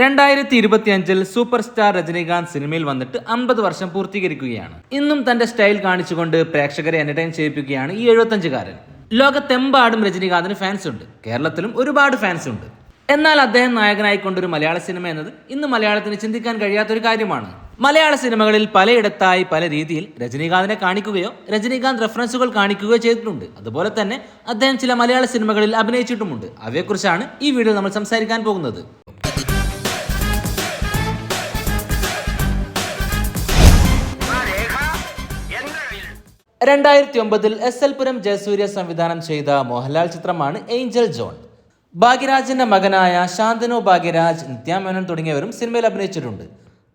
രണ്ടായിരത്തി ഇരുപത്തി അഞ്ചിൽ സൂപ്പർ സ്റ്റാർ രജനീകാന്ത് സിനിമയിൽ വന്നിട്ട് അമ്പത് വർഷം പൂർത്തീകരിക്കുകയാണ്. ഇന്നും തന്റെ സ്റ്റൈൽ കാണിച്ചുകൊണ്ട് പ്രേക്ഷകരെ എന്റർടൈൻ ചെയ്യിപ്പിക്കുകയാണ് ഈ എഴുപത്തഞ്ചുകാരൻ ലോകത്തെമ്പാടും രജനീകാന്തിന് ഫാൻസ് ഉണ്ട് കേരളത്തിലും ഒരുപാട് ഫാൻസ് ഉണ്ട് എന്നാൽ അദ്ദേഹം നായകനായിക്കൊണ്ടൊരു മലയാള സിനിമ എന്നത് ഇന്ന് മലയാളത്തിന് ചിന്തിക്കാൻ കഴിയാത്തൊരു കാര്യമാണ്. മലയാള സിനിമകളിൽ പലയിടത്തായി പല രീതിയിൽ രജനീകാന്തിനെ കാണിക്കുകയോ രജനീകാന്ത് റെഫറൻസുകൾ കാണിക്കുകയോ ചെയ്തിട്ടുണ്ട്. അതുപോലെ തന്നെ അദ്ദേഹം ചില മലയാള സിനിമകളിൽ അഭിനയിച്ചിട്ടുമുണ്ട്. അവയെക്കുറിച്ചാണ് ഈ വീഡിയോ നമ്മൾ സംസാരിക്കാൻ പോകുന്നത്. രണ്ടായിരത്തി ഒമ്പതിൽ എസ് എൽ പുരം ജയസൂര്യ സംവിധാനം ചെയ്ത മോഹൻലാൽ ചിത്രമാണ് ഏഞ്ചൽ ജോൺ. ഭാഗ്യരാജിന്റെ മകനായ ശാന്തനു ഭാഗ്യരാജ് നിത്യാമേനോൻ തുടങ്ങിയവരും സിനിമയിൽ അഭിനയിച്ചിട്ടുണ്ട്.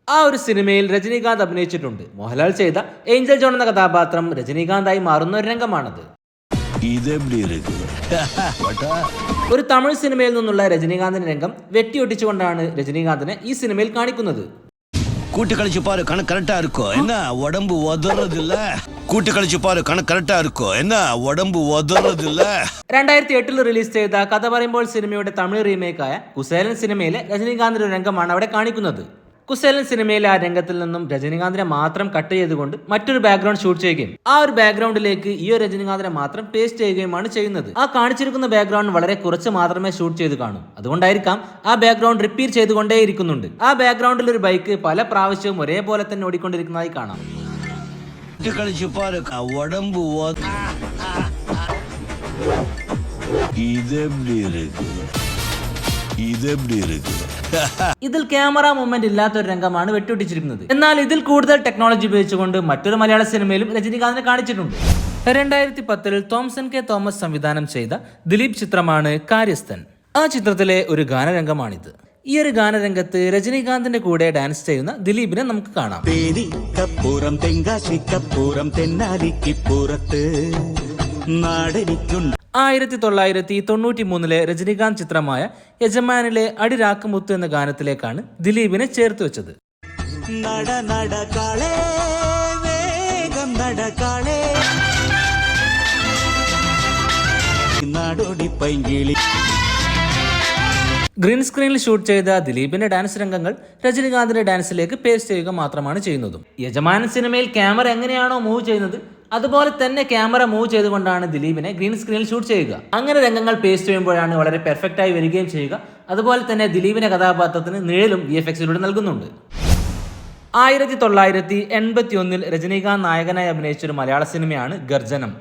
ആ ഒരു സിനിമയിൽ രജനീകാന്ത് അഭിനയിച്ചിട്ടുണ്ട്. മോഹൻലാൽ ചെയ്ത ഏഞ്ചൽ ജോൺ എന്ന കഥാപാത്രം രജനീകാന്തായി മാറുന്ന ഒരു രംഗമാണത്. ഒരു തമിഴ് സിനിമയിൽ നിന്നുള്ള രജനീകാന്തിന്റെ രംഗം വെട്ടിയൊട്ടിച്ചുകൊണ്ടാണ് രജനീകാന്തിനെ ഈ സിനിമയിൽ കാണിക്കുന്നത്. கூட்டு கழிச்சு பாரு கணக்கு கரெக்டா இருக்கும் என்ன உடம்பு உதறது இல்ல கூட்டு கழிச்சு பாரு கணக்கு கரெக்டா இருக்கும் என்ன உடம்பு உதறது இல்ல രണ്ടായിരത്തി എട്ടിൽ റിലീസ് ചെയ്ത കഥ പറയുമ്പോൾ സിനിമയുടെ തമിഴ് റീമേക്കായ കുസേലൻ സിനിമയിലെ രജനീകാന്തിന്റെ ഒരു രംഗമാണ് അവിടെ കാണിക്കുന്നത് കുസേലൻ സിനിമയിലെ ആ രംഗത്തിൽ നിന്നും രജനീകാന്തിനെ മാത്രം കട്ട് ചെയ്തുകൊണ്ട് മറ്റൊരു ബാക്ക്ഗ്രൗണ്ട് ഷൂട്ട് ചെയ്യുകയും ആ ഒരു ബാക്ക്ഗ്രൗണ്ടിലേക്ക് ഈ ഒരു രജനീകാന്തിനെ മാത്രം പേസ്റ്റ് ചെയ്യുകയുമാണ് ചെയ്യുന്നത്. ആ കാണിച്ചിരിക്കുന്ന ബാക്ക്ഗ്രൗണ്ട് വളരെ കുറച്ച് മാത്രമേ ഷൂട്ട് ചെയ്ത് കാണൂ. അതുകൊണ്ടായിരിക്കാം ആ ബാക്ക്ഗ്രൗണ്ട് റിപ്പീറ്റ് ചെയ്തുകൊണ്ടേ ഇരിക്കുന്നുണ്ട് ആ ബാക്ക്ഗ്രൗണ്ടിൽ ഒരു ബൈക്ക് പല പ്രാവശ്യവും ഒരേപോലെ തന്നെ ഓടിക്കൊണ്ടിരിക്കുന്നതായി കാണാം. ഇതെപ്പി ഇതെപ്പി ഇതിൽ ക്യാമറ മൂവ്മെന്റ് ഇല്ലാത്ത ഒരു രംഗമാണ് വെട്ടിവെട്ടിച്ചിരിക്കുന്നത് എന്നാൽ ഇതിൽ കൂടുതൽ ടെക്നോളജി ഉപയോഗിച്ചുകൊണ്ട് മറ്റൊരു മലയാള സിനിമയിലും രജനീകാന്തിനെ കാണിച്ചിട്ടുണ്ട്. രണ്ടായിരത്തി പത്തിൽ തോംസൺ കെ തോമസ് സംവിധാനം ചെയ്ത ദിലീപ് ചിത്രമാണ് കാര്യസ്ഥൻ. ആ ചിത്രത്തിലെ ഒരു ഗാനരംഗമാണിത്. ഈ ഒരു ഗാനരംഗത്ത് രജനീകാന്തിന്റെ കൂടെ ഡാൻസ് ചെയ്യുന്ന ദിലീപിനെ നമുക്ക് കാണാം. തെങ്കാശിക്കപ്പുറം തെന്നാലിക്കിപ്പുറത്ത് നാടനിക്കുണ്ട്. ആയിരത്തി തൊള്ളായിരത്തി തൊണ്ണൂറ്റി മൂന്നിലെ രജനീകാന്ത് ചിത്രമായ യജമാനിലെ അടിരാക്കുമുത്ത് എന്ന ഗാനത്തിലേക്കാണ് ദിലീപിനെ ചേർത്ത് വെച്ചത്. ഗ്രീൻ സ്ക്രീനിൽ ഷൂട്ട് ചെയ്ത ദിലീപിന്റെ ഡാൻസ് രംഗങ്ങൾ രജനീകാന്തിന്റെ ഡാൻസിലേക്ക് പേസ്റ്റ് ചെയ്യുക മാത്രമാണ് ചെയ്യുന്നതും. യജമാനൻ സിനിമയിൽ ക്യാമറ എങ്ങനെയാണോ മൂവ് ചെയ്യുന്നത് അതുപോലെ തന്നെ ക്യാമറ മൂവ് ചെയ്തുകൊണ്ടാണ് ദിലീപിനെ ഗ്രീൻ സ്ക്രീനിൽ ഷൂട്ട് ചെയ്യുക. അങ്ങനെ രംഗങ്ങൾ പേസ്റ്റ് ചെയ്യുമ്പോഴാണ് വളരെ പെർഫെക്റ്റ് ആയി വരികയും ചെയ്യുക. അതുപോലെ തന്നെ ദിലീപിന്റെ കഥാപാത്രത്തിന് നിഴലും വി എഫ് എക്സിലൂടെ നൽകുന്നുണ്ട്. ആയിരത്തി തൊള്ളായിരത്തി എൺപത്തി ഒന്നിൽ രജനീകാന്ത് നായകനായി അഭിനയിച്ച ഒരു മലയാള സിനിമയാണ് ഗർജനം.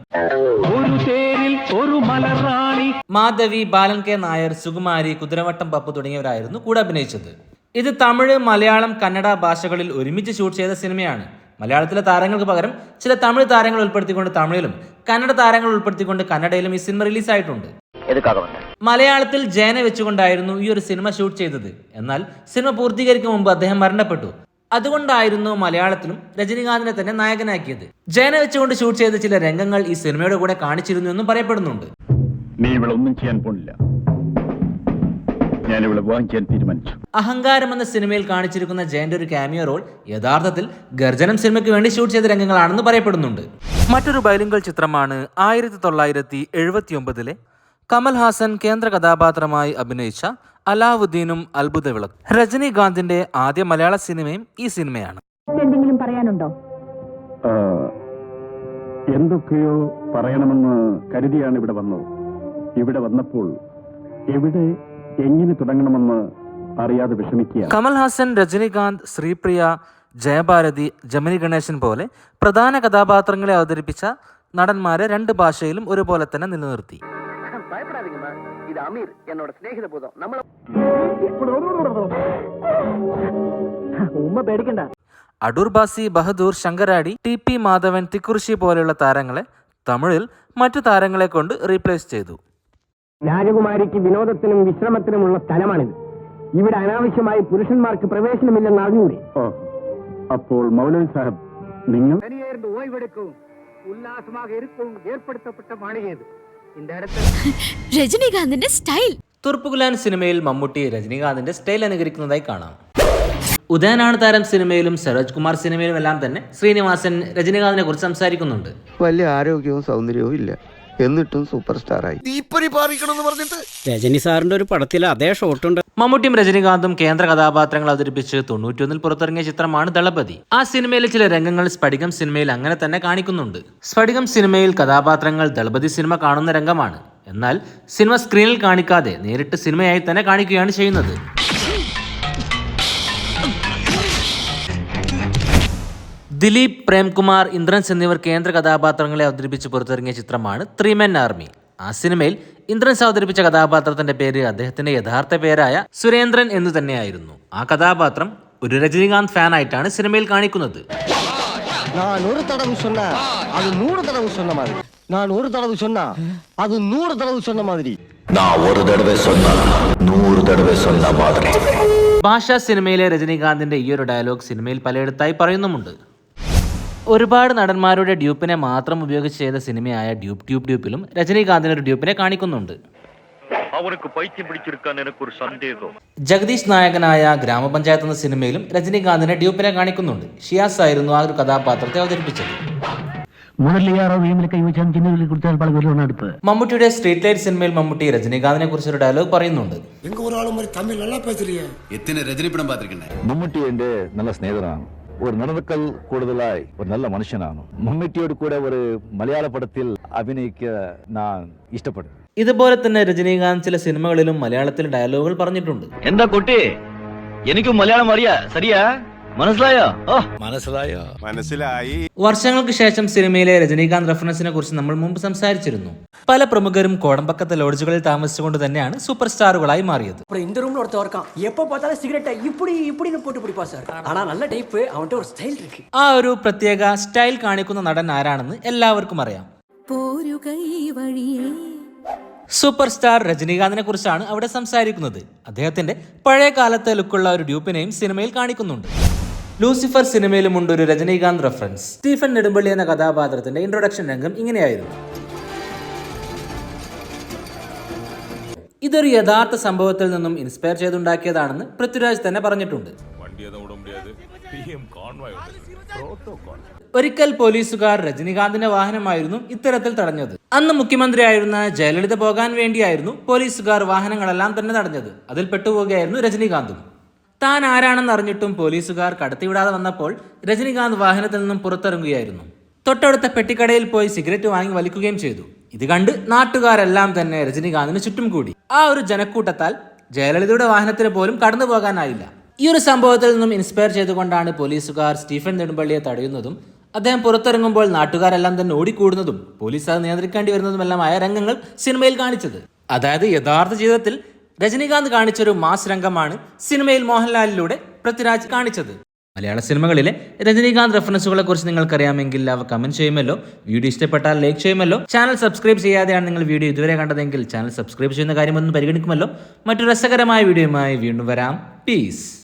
മാധവി ബാലൻ കെ നായർ സുകുമാരി കുതിരവട്ടം പപ്പു തുടങ്ങിയവരായിരുന്നു കൂടെ അഭിനയിച്ചത്. ഇത് തമിഴ് മലയാളം കന്നഡ ഭാഷകളിൽ ഒരുമിച്ച് ഷൂട്ട് ചെയ്ത സിനിമയാണ്. മലയാളത്തിലെ താരങ്ങൾക്ക് പകരം ചില തമിഴ് താരങ്ങൾ ഉൾപ്പെടുത്തിക്കൊണ്ട് തമിഴിലും കന്നഡ താരങ്ങൾ ഉൾപ്പെടുത്തിക്കൊണ്ട് കന്നഡയിലും ഈ സിനിമ റിലീസായിട്ടുണ്ട്. മലയാളത്തിൽ ജയനെ വെച്ചുകൊണ്ടായിരുന്നു ഈ ഒരു സിനിമ ഷൂട്ട് ചെയ്തത്. എന്നാൽ സിനിമ പൂർത്തീകരിക്കും മുമ്പ് അദ്ദേഹം മരണപ്പെട്ടു. അതുകൊണ്ടായിരുന്നു മലയാളത്തിലും രജനീകാന്തിനെ തന്നെ നായകനാക്കിയത്. ജയനെ വെച്ചുകൊണ്ട് ഷൂട്ട് ചെയ്ത ചില രംഗങ്ങൾ ഈ സിനിമയുടെ കൂടെ കാണിച്ചിരുന്നു എന്നും പറയപ്പെടുന്നുണ്ട്. നീ ഇവിടെ ഒന്നും ചെയ്യാൻ പോണില്ല. ഞാൻ ഇവിടെ വാങ്ങിക്കാൻ തീരുമാനിച്ചു. അഹങ്കാരം എന്ന സിനിമയിൽ കാണിച്ചിരിക്കുന്ന ജയന്റെ ഒരു ക്യാമിയോ റോൾ യഥാർത്ഥത്തിൽ ഗർജനം സിനിമയ്ക്ക് വേണ്ടി ഷൂട്ട് ചെയ്ത രംഗങ്ങളാണെന്ന് പറയപ്പെടുന്നുണ്ട്. മറ്റൊരു ബൈലിംഗൽ ചിത്രമാണ് ആയിരത്തി തൊള്ളായിരത്തി എഴുപത്തി ഒമ്പതിലെ കമൽ ഹാസൻ കേന്ദ്ര കഥാപാത്രമായി അഭിനയിച്ച അലാവുദ്ദീനും അത്ഭുത വിളക്ക് രജനീകാന്തിന്റെ ആദ്യ മലയാള സിനിമയും ഈ സിനിമയാണ്. എന്തെങ്കിലും പറയാനുണ്ടോ? എന്തൊക്കെയോ പറയണമെന്ന് കരുതിയാണ് ഇവിടെ വന്നത്. ഇവിടെ വന്നപ്പോൾ എവിടെ എങ്ങനെ തുടങ്ങണമെന്ന് അറിയാതെ വിഷമിക്കുക. കമൽഹാസൻ രജനികാന്ത് ശ്രീപ്രിയ ജയഭാരതി ജമിനി ഗണേശൻ പോലെ പ്രധാന കഥാപാത്രങ്ങളെ അവതരിപ്പിച്ച നടന്മാരെ രണ്ട് ഭാഷയിലും ഒരുപോലെ തന്നെ നിലനിർത്തി. ഇത് നമ്മൾ ഉമ്മ പേടിക്കണ്ട അടൂർ ബാസി ബഹദൂർ ശങ്കരാടി ടി പി മാധവൻ തിക്കുറിശി പോലെയുള്ള താരങ്ങളെ തമിഴിൽ മറ്റു താരങ്ങളെ കൊണ്ട് റീപ്ലേസ് ചെയ്തു. രാജകുമാരിക്ക് വിനോദത്തിനും വിശ്രമത്തിനുമുള്ള സ്ഥലമാണിത് ഇവിടെ അനാവശ്യമായി പുരുഷന്മാർക്ക് പ്രവേശനമില്ലെന്ന് അറിഞ്ഞൂടെ ഓ അപ്പോൾ മൗലവി സാഹബ് നിങ്ങൾ தனியேர்ந்து ஓய்வெடுக்கவும் உல்லாசமாக இருக்கவும் ஏற்படுத்தப்பட்ட மாளிகை இது இந்த இடத்துல രജനീകാന്തിന്റെ സ്റ്റൈൽ തുർപ്പുകുലാൻ സിനിമയിൽ മമ്മൂട്ടി രജനീകാന്തിന്റെ സ്റ്റൈൽ അനുകരിക്കുന്നതായി കാണാം ഉദയനാണ് താരം സിനിമയിലും സരോജ് കുമാർ സിനിമയിലും എല്ലാം തന്നെ ശ്രീനിവാസൻ രജനീകാന്തിനെ കുറിച്ച് സംസാരിക്കുന്നുണ്ട് വലിയ ആരോഗ്യവും സൗന്ദര്യവും ഇല്ല എന്നിട്ടും സൂപ്പർ സ്റ്റാറായി രജനി സാറിന്റെ ഒരു പടത്തിൽ അതേ ഷോട്ടുണ്ട് മമ്മൂട്ടിയും രജനീകാന്തും കേന്ദ്ര കഥാപാത്രങ്ങൾ അവതരിപ്പിച്ച് തൊണ്ണൂറ്റിയൊന്നിൽ പുറത്തിറങ്ങിയ ചിത്രമാണ് ദളപതി. ആ സിനിമയിലെ ചില രംഗങ്ങൾ സ്ഫടികം സിനിമയിൽ അങ്ങനെ തന്നെ കാണിക്കുന്നുണ്ട്. സ്ഫടികം സിനിമയിൽ കഥാപാത്രങ്ങൾ ദളപതി സിനിമ കാണുന്ന രംഗമാണ്. എന്നാൽ സിനിമ സ്ക്രീനിൽ കാണിക്കാതെ നേരിട്ട് സിനിമയായി തന്നെ കാണിക്കുകയാണ് ചെയ്യുന്നത്. ദിലീപ് പ്രേംകുമാർ ഇന്ദ്രൻസ് എന്നിവർ കേന്ദ്ര കഥാപാത്രങ്ങളെ അവതരിപ്പിച്ച് പുറത്തിറങ്ങിയ ചിത്രമാണ് ത്രീ മെൻ ആർമി ആ സിനിമയിൽ ഇന്ദ്രൻസ് അവതരിപ്പിച്ച കഥാപാത്രത്തിന്റെ പേര് അദ്ദേഹത്തിന്റെ യഥാർത്ഥ പേരായ സുരേന്ദ്രൻ എന്ന് തന്നെയായിരുന്നു ആ കഥാപാത്രം ഒരു രജനീകാന്ത് ഫാൻ ആയിട്ടാണ് സിനിമയിൽ കാണിക്കുന്നത് நான் ஒரு தடவை சொன்னா அது நூறு தடவை சொன்ன மாதிரி நான் ஒரு தடவை சொன்னா அது நூறு தடவை சொன்ன மாதிரி நான் ஒரு தடவை சொன்னா நூறு தடவை சொன்ன மாதிரி ഭാഷ സിനിമയിലെ രജനീകാന്തിന്റെ ഈ ഒരു ഡയലോഗ് സിനിമയിൽ പലയിടത്തായി പറയുന്നുമുണ്ട് ഒരുപാട് നടന്മാരുടെ ഡ്യൂപ്പിനെ മാത്രം ഉപയോഗിച്ച് ചെയ്ത സിനിമയായ ഡ്യൂപ് ട്യൂബ് ഡ്യൂപ്പിലും രജനീകാന്തിന് ഒരു ഡ്യൂപ്പിനെ കാണിക്കുന്നുണ്ട്. ജഗദീഷ് നായകനായ ഗ്രാമപഞ്ചായത്ത് എന്ന സിനിമയിലും രജനീകാന്തിനെ ഡ്യൂപ്പിനെ കാണിക്കുന്നുണ്ട്. ഷിയാസ് ആയിരുന്നു ആ ഒരു കഥാപാത്രത്തെ അവതരിപ്പിച്ചത്. മമ്മൂട്ടിയുടെ സ്ട്രീറ്റ് ലൈറ്റ് സിനിമയിൽ മമ്മൂട്ടി രജനീകാന്തിനെ കുറിച്ച് ഒരു ഡയലോഗ് പറയുന്നുണ്ട്. മമ്മൂട്ടി എന്റെ നല്ല സ്നേഹിതനാണ്. ഒരു നടന്നക്കൽ കൂടുതലായി ഒരു നല്ല മനുഷ്യനാണ്. മമ്മൂട്ടിയോട് കൂടെ ഒരു മലയാള படத்தில் അഭിനയിക്കാൻ ഞാൻ ഇഷ്ടപ്പെടും ഇതുപോലെ തന്നെ രജനീകാന്ത് ചില സിനിമകളിലും മലയാളത്തിൽ ഡയലോഗുകൾ പറഞ്ഞിട്ടുണ്ട്. എന്താ കുട്ടി? എനിക്കും മലയാളം അറിയാ. സരിയാ മനസ്സിലായോ ഓ മനസ്സിലായോ മനസ്സിലായി വർഷങ്ങൾക്ക് ശേഷം സിനിമയിലെ രജനീകാന്ത് റെഫറൻസിനെ കുറിച്ച് നമ്മൾ മുമ്പ് സംസാരിച്ചിരുന്നു പല പ്രമുഖരും കോടമ്പക്കത്തെ ലോഡ്ജുകളിൽ താമസിച്ചുകൊണ്ട് തന്നെയാണ് സൂപ്പർ സ്റ്റാറുകളായി മാറിയത് அப்புறம் இந்த ரூம்ல ஒருத்தர் இருக்கான் எப்ப பார்த்தாலும் சிகரெட்டை இப்படி இப்படின்னு போட்டு பிடிப்பா சார் ஆனா நல்ல டைப் அவன்கிட்ட ஒரு ஸ்டைல் இருக்கு ആ ഒരു പ്രത്യേക സ്റ്റൈൽ കാണിക്കുന്ന നടൻ ആരാണെന്ന് എല്ലാവർക്കും അറിയാം പോരുകൈ വഴിയേ സൂപ്പർ സ്റ്റാർ രജനീകാന്തിനെ കുറിച്ചാണ് അവിടെ സംസാരിക്കുന്നത് അദ്ദേഹത്തിന്റെ പഴയ കാലത്തെ ലുക്കുള്ള ഒരു ഡ്യൂപ്പിനെയും സിനിമയിൽ കാണിക്കുന്നുണ്ട് ലൂസിഫർ സിനിമയിലുമുണ്ട് ഒരു രജനീകാന്ത് റെഫറൻസ് സ്റ്റീഫൻ നെടുമ്പള്ളി എന്ന കഥാപാത്രത്തിന്റെ ഇൻട്രൊഡക്ഷൻ രംഗം ഇങ്ങനെയായിരുന്നു. ഇതൊരു യഥാർത്ഥ സംഭവത്തിൽ നിന്നും ഇൻസ്പയർ ചെയ്തുണ്ടാക്കിയതാണെന്ന് പൃഥ്വിരാജ് തന്നെ പറഞ്ഞിട്ടുണ്ട്. ഒരിക്കൽ പോലീസുകാർ രജനീകാന്തിന്റെ വാഹനമായിരുന്നു ഇത്തരത്തിൽ തടഞ്ഞത്. അന്ന് മുഖ്യമന്ത്രിയായിരുന്ന ജയലളിത പോകാൻ വേണ്ടിയായിരുന്നു പോലീസുകാർ വാഹനങ്ങളെല്ലാം തന്നെ തടഞ്ഞത്. അതിൽ പെട്ടുപോവുകയായിരുന്നു രജനീകാന്തും. താൻ ആരാണെന്ന് അറിഞ്ഞിട്ടും പോലീസുകാർ കടത്തിവിടാതെ വന്നപ്പോൾ രജനീകാന്ത് വാഹനത്തിൽ നിന്നും പുറത്തിറങ്ങുകയായിരുന്നു. തൊട്ടടുത്ത പെട്ടിക്കടയിൽ പോയി സിഗരറ്റ് വാങ്ങി വലിക്കുകയും ചെയ്തു. ഇത് കണ്ട് നാട്ടുകാരെല്ലാം തന്നെ രജനീകാന്തിന് ചുറ്റും കൂടി. ആ ഒരു ജനക്കൂട്ടത്താൽ ജയലളിതയുടെ വാഹനത്തിന് പോലും കടന്നു പോകാനായില്ല. ഈ ഒരു സംഭവത്തിൽ നിന്നും ഇൻസ്പയർ ചെയ്തുകൊണ്ടാണ് പോലീസുകാർ സ്റ്റീഫൻ നെടുമ്പള്ളിയെ തടയുന്നതും അദ്ദേഹം പുറത്തിറങ്ങുമ്പോൾ നാട്ടുകാരെല്ലാം തന്നെ ഓടിക്കൂടുന്നതും പോലീസ് അത് നിയന്ത്രിക്കേണ്ടി വരുന്നതുമെല്ലാമായ രംഗങ്ങൾ സിനിമയിൽ കാണിച്ചത്. അതായത് യഥാർത്ഥ ജീവിതത്തിൽ രജനീകാന്ത് കാണിച്ചൊരു മാസ് രംഗമാണ് സിനിമയിൽ മോഹൻലാലിലൂടെ പൃഥ്വിരാജ് കാണിച്ചത്. മലയാള സിനിമകളിലെ രജനീകാന്ത് റെഫറൻസുകളെ കുറിച്ച് നിങ്ങൾക്കറിയാമെങ്കിൽ അവ കമന്റ് ചെയ്യുമല്ലോ വീഡിയോ ഇഷ്ടപ്പെട്ടാൽ ലൈക്ക് ചെയ്യുമല്ലോ. ചാനൽ സബ്സ്ക്രൈബ് ചെയ്യാതെയാണ് നിങ്ങൾ വീഡിയോ ഇതുവരെ കണ്ടതെങ്കിൽ ചാനൽ സബ്സ്ക്രൈബ് ചെയ്യുന്ന കാര്യമൊന്നും പരിഗണിക്കുമല്ലോ. മറ്റു രസകരമായ വീഡിയോയുമായി വീണ്ടും വരാം. പീസ്